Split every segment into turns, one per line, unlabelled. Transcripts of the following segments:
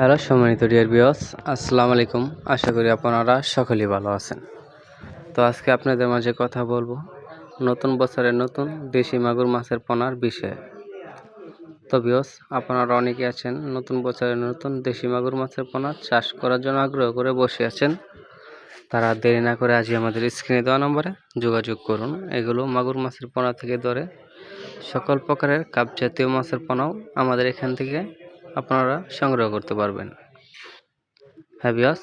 Hello, সম্মানিত deer বিয়স আসসালামু আলাইকুম। আশা করি আপনারা সকলেই ভালো আছেন। তো আজকে আপনাদের মাঝে কথা বলব নতুন বছরের নতুন দেশি মাগুর মাছের পোনার বিষয়ে। তো বিয়স আপনারা অনেকে আছেন, নতুন বছরের নতুন দেশি মাগুর মাছের পোনা চাষ করার জন্য আগ্রহ করে বসে আছেন। তারা দেরি না করে আজই আমাদের স্ক্রিনে দেওয়া নম্বরে যোগাযোগ করুন। এগুলো মাগুর মাছের পোনা থেকে ধরে সকল প্রকারের কাপ জাতীয় মাছের পোনাও আমাদের এখান থেকে আপনারা সংগ্রহ করতে পারবেন। হ্যাভিয়াস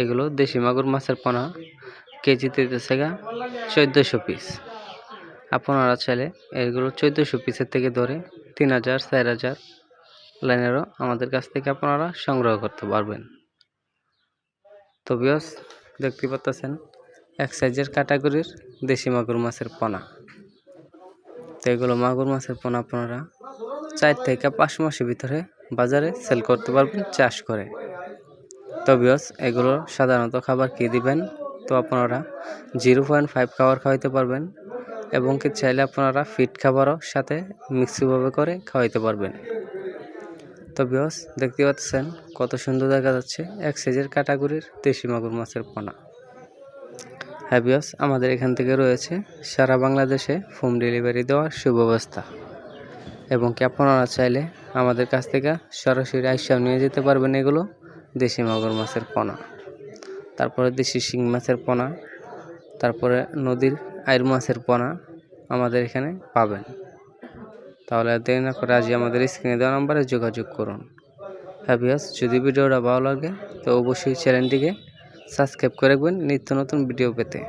এগুলো দেশি মাগুর মাছের পোনা কেজিতে দিতেছে গা চোদ্দোশো পিস আপনারা চাইলে এগুলো চোদ্দোশো পিসের থেকে ধরে তিন হাজার, চার হাজার লাইনেরও আমাদের কাছ থেকে আপনারা সংগ্রহ করতে পারবেন। তো বিয়স দেখতে পাচ্ছেন এক সাইজের ক্যাটাগরির দেশি মাগুর মাছের পোনা। তো এগুলো মাগুর মাছের পোনা আপনারা চার থেকে পাঁচ মাসের ভিতরে বাজারে সেল করতে পারবেন, চাষ করে। তো বিয়স এগুলো সাধারণত খাবার কী দিবেন? তো আপনারা জিরো পয়েন্ট ফাইভ খাবার খাওয়াইতে পারবেন এবং কি চাইলে আপনারা ফিট খাবারও সাথে মিক্সিভাবে করে খাওয়াইতে পারবেন। তো বিয়স দেখতে পাচ্ছেন কত সুন্দর দেখা যাচ্ছে, এক সাইজের ক্যাটাগরির দেশি মাগুর মাছের পোনা। হ্যাঁ বিয়স আমাদের এখান থেকে রয়েছে সারা বাংলাদেশে হোম ডেলিভারি দেওয়ার সুব্যবস্থা। এবং কি আপনারা চাইলে আমাদের কাছ থেকে সরাসরি আইসাও নিয়ে যেতে পারবেন এগুলো দেশি মাগুর মাছের পোনা। তারপরে দেশি শিং মাছের পোনা, তারপরে নদীর আইর মাছের পোনা আমাদের এখানে পাবেন। তাহলে দেরি না করে আজই আমাদের স্ক্রিনে দেওয়া নাম্বারে যোগাযোগ করুন। হ্যাভিয়াস যদি ভিডিওটা ভালো লাগে তো অবশ্যই চ্যানেলটিকে সাবস্ক্রাইব করে রাখবেন। নিত্য নতুন ভিডিও পেতে।